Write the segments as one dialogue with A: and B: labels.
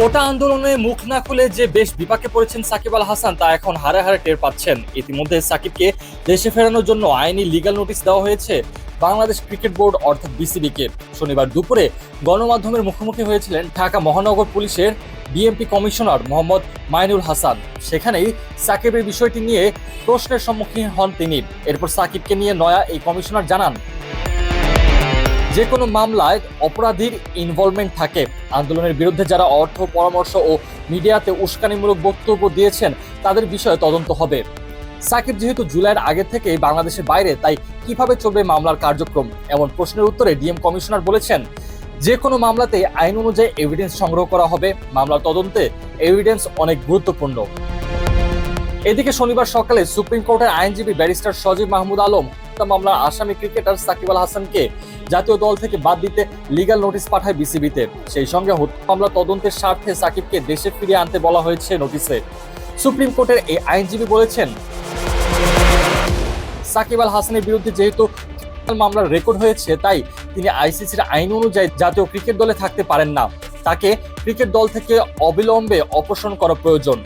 A: কোটা আন্দোলনে মুখ না খুলে যে বেশ বিপাকে পড়েছেন সাকিব আল হাসান, তা এখন হারে হারে টের পাচ্ছেন। ইতিমধ্যে সাকিবকে দেশে ফেরানোর জন্য আইনি লিগ্যাল নোটিশ দেওয়া হয়েছে বাংলাদেশ ক্রিকেট বোর্ড, অর্থাৎ বিসিবিকে। শনিবার দুপুরে গণমাধ্যমের মুখোমুখি হয়েছিলেন ঢাকা মহানগর পুলিশের বিএমপি কমিশনার মোহাম্মদ মাইনুল হাসান। সেখানেই সাকিবের বিষয়টি নিয়ে প্রশ্নের সম্মুখীন হন তিনি। এরপর সাকিবকে নিয়ে নয়া এই কমিশনার জানান যে কোনো মামলায় অপরাধীর ইনভলভমেন্ট থাকে। আন্দোলনের বিরুদ্ধে যারা অর্থ, পরামর্শ ও মিডিয়াতে উস্কানিমূলক বক্তব্য দিয়েছেন, তাদের বিষয়ে তদন্ত হবে। সাকিব যেহেতু জুলাইয়ের আগে থেকে বাংলাদেশের বাইরে, তাই কীভাবে চলবে মামলার কার্যক্রম? এমন প্রশ্নের উত্তরে ডিএম কমিশনার বলেছেন, যে কোনো মামলাতে আইন অনুযায়ী এভিডেন্স সংগ্রহ করা হবে। মামলার তদন্তে এভিডেন্স অনেক গুরুত্বপূর্ণ। এদিকে শনিবার সকালে সুপ্রিম কোর্টের আইনজীবী ব্যারিস্টার সজীব মাহমুদ আলম হত্যা মামলার আসামি ক্রিকেটার সাকিব আল হাসানকে জাতীয় দল থেকে বাদ দিতে লিগ্যাল নোটিশ পাঠায় বিসিবিতে। সেই সঙ্গে হত্যা মামলা তদন্তের স্বার্থে সাকিবকে দেশে ফিরিয়ে আনতে বলা হয়েছে নোটিশে। সুপ্রিম কোর্টের এই আইনজীবী বলেছেন, সাকিব আল হাসানের বিরুদ্ধে যেহেতু মামলার রেকর্ড হয়েছে, তাই তিনি আইসিসির আইন অনুযায়ী জাতীয় ক্রিকেট দলে থাকতে পারেন না। তাকে ক্রিকেট দল থেকে অবিলম্বে অপসারণ করা প্রয়োজন।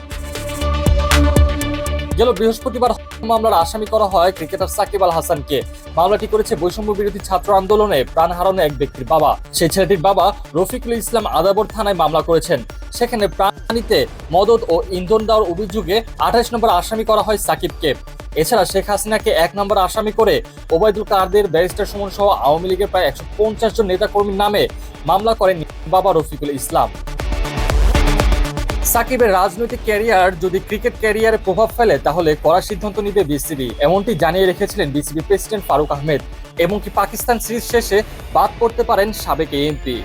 A: গেল বৃহস্পতিবার মামলার আসামি করা হয় ক্রিকেটার সাকিব আল হাসানকে। মামলাটি করেছে বৈষম্য বিরোধী ছাত্র আন্দোলনে প্রাণ হারানো এক ব্যক্তির বাবা। সেই ছেলেটির বাবা রফিকুল ইসলাম আদাবর থানায় মামলা করেছেন। সেখানে প্রাণীতে মদত ও ইন্ধন দেওয়ার অভিযোগে আঠাশ নম্বর আসামি করা হয় সাকিবকে। এছাড়া শেখ হাসিনাকে এক নম্বর আসামি করে ওবায়দুল কাদের ব্যারিস্টার সুমন সহ আওয়ামী লীগের প্রায় একশো পঞ্চাশ জন নেতাকর্মীর নামে মামলা করেন বাবা রফিকুল ইসলাম। সাকিবের রাজনৈতিক ক্যারিয়ার যদি ক্রিকেট ক্যারিয়ারে প্রভাব ফেলে, তাহলে কড়া সিদ্ধান্ত নিবে বিসিবি। এমনটি জানিয়ে রেখেছিলেন বিসিবি প্রেসিডেন্ট ফারুক আহমেদ। এমনকি পাকিস্তান সিরিজ শেষে বাদ করতে পারেন সাবেক এমপি